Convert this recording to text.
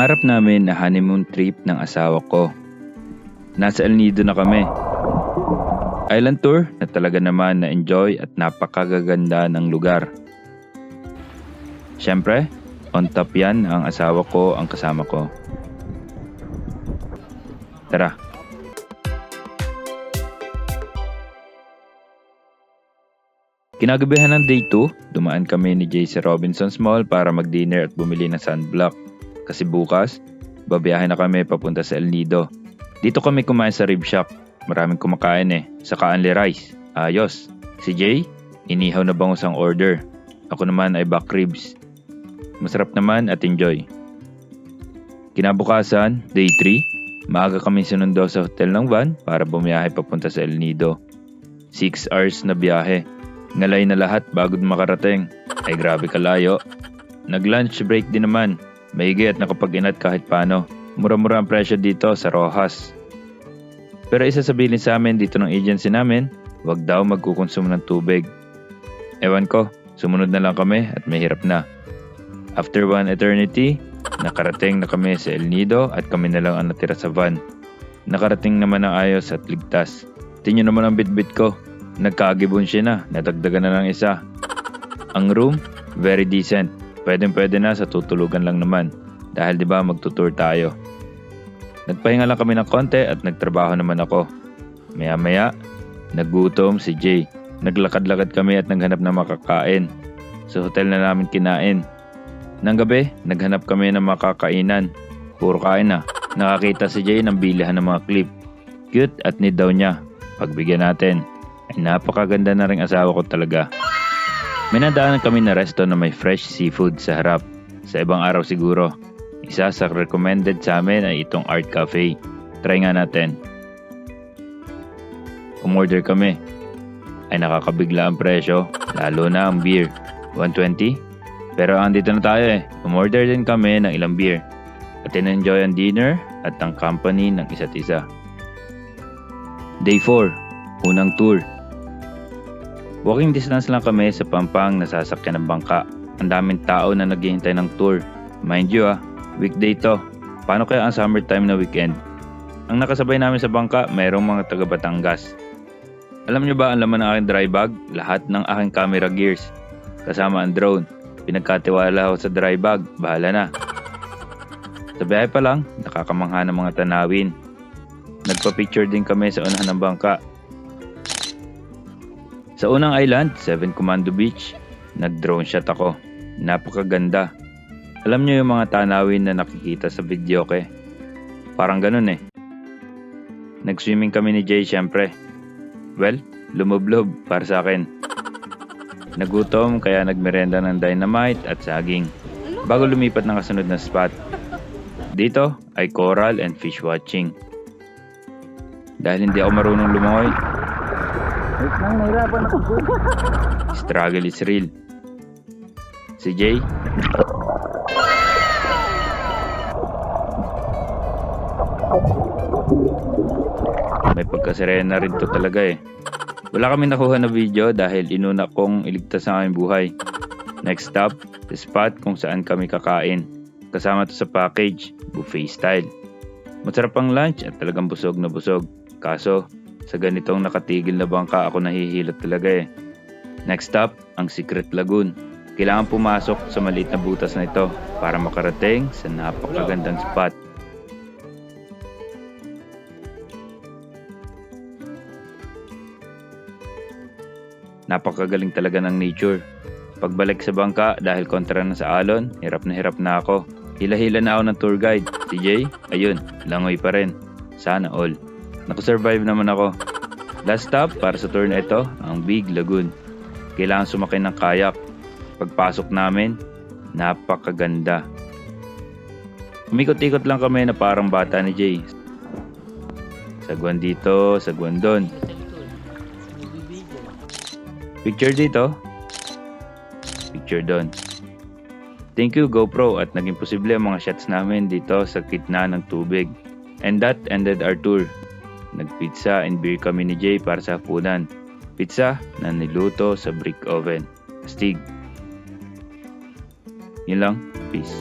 Pangarap namin na honeymoon trip ng asawa ko. Nasa El Nido na kami. Island tour na talaga naman na enjoy at napakagaganda ng lugar. Siyempre, on top yan ang asawa ko ang kasama ko. Tara. Kinagabihan ng day 2, dumaan kami ni sa Robinson's Mall para mag-dinner at bumili ng sunblock. Kasi bukas, babiyahe na kami papunta sa El Nido. Dito kami kumain sa rib shop. Maraming kumakain eh. Saka only rice. Ayos. Si Jay, inihaw na bangus ang order. Ako naman ay back ribs. Masarap naman at enjoy. Kinabukasan, day 3, maaga kami sinundo sa hotel ng van para bumiyahe papunta sa El Nido. 6 hours na biyahe. Ngalay na lahat bago makarating. Ay grabe kalayo. Nag-lunch break din naman. Maigi at nakapag-inat kahit paano. Mura-mura ang presyo dito sa Rojas. Pero isa sabihin sa amin dito ng agency namin, wag daw magkukonsumo ng tubig. Ewan ko, sumunod na lang kami at mahirap na. After one eternity, nakarating na kami sa El Nido at kami na lang ang natira sa van. Nakarating naman ang ayos at ligtas. Tingnan naman ang bitbit ko. Nagkagibon siya na, nadagdagan na ng isa. Ang room, very decent. Pwedeng pwede na sa tutulugan lang naman. Dahil di ba magtutour tayo. Nagpahinga lang kami ng konti at nagtrabaho naman ako. Maya maya, nagutom si Jay. Naglakad-lakad kami at naghanap ng makakain. Sa hotel na namin kinain. Nang gabi, naghanap kami ng makakainan. Puro kain na. Nakakita si Jay ng bilihan ng mga clip. Cute at need daw niya. Pagbigyan natin. Ay napakaganda na rin asawa ko talaga. May nadaanan kami na resto na may fresh seafood sa harap. Sa ibang araw siguro. Isa sa recommended sa amin ay itong Art Cafe. Try nga natin. Umorder kami. Ay nakakabigla ang presyo, lalo na ang beer. 120? Pero andito na tayo eh. Umorder din kami ng ilang beer. At in-enjoy ang dinner at ang company ng isa't isa. Day 4. Unang tour. Walking distance lang kami sa Pampang na sasakyan ng bangka. Ang daming tao na naghihintay ng tour. Mind you ah, weekday to. Paano kaya ang summertime na weekend? Ang nakasabay namin sa bangka, mayroong mga taga Batangas. Alam niyo ba ang laman ng aking dry bag? Lahat ng aking camera gears. Kasama ang drone. Pinagkatiwala ako sa dry bag. Bahala na. Sa biyahe pa lang, nakakamangha ng mga tanawin. Nagpa-picture din kami sa unahan ng bangka. Sa unang island, 7 Commando Beach, nag-drone shot ako. Napakaganda. Alam niyo yung mga tanawin na nakikita sa video ke? Parang ganun eh. Nag-swimming kami ni Jay syempre. Well, lumublob para sa akin. Nagutom kaya nagmerenda ng dynamite at saging. Bago lumipat ng kasunod na spot. Dito ay coral and fish watching. Dahil hindi ako marunong lumangoy, Wait lang, nahirapan ako. struggle is real. Si Jay, may pagkasirena rin to talaga eh. Wala kami nakuha na video dahil inuna kong iligtas ang aming buhay. Next stop, the spot kung saan kami kakain. Kasama to sa package, buffet style. Masarap ang lunch at talagang busog na busog. Kaso, sa ganitong nakatigil na bangka ako nahihilot talaga eh. Next stop, ang Secret Lagoon. Kailangan pumasok sa maliit na butas na ito para makarating sa napakagandang spot. Napakagaling talaga ng nature. Pagbalik sa bangka dahil kontra na sa alon, hirap na hirap na ako. Hila-hila na ako ng tour guide. Si ayun, langoy pa rin. Sana all. Nakasurvive naman ako. Last stop para sa tour na ito, ang Big Lagoon. Kailangan sumakay ng kayak. Pagpasok namin, napakaganda. Umikot-ikot lang kami na parang bata ni Jay. Sagwan dito, sagwan doon. Picture dito. Picture doon. Thank you GoPro at naging posible ang mga shots namin dito sa gitna ng tubig. And that ended our tour. Nagpizza and beer kami ni Jay para sa hapunan. Pizza na niluto sa brick oven. Astig. Yun lang. Peace.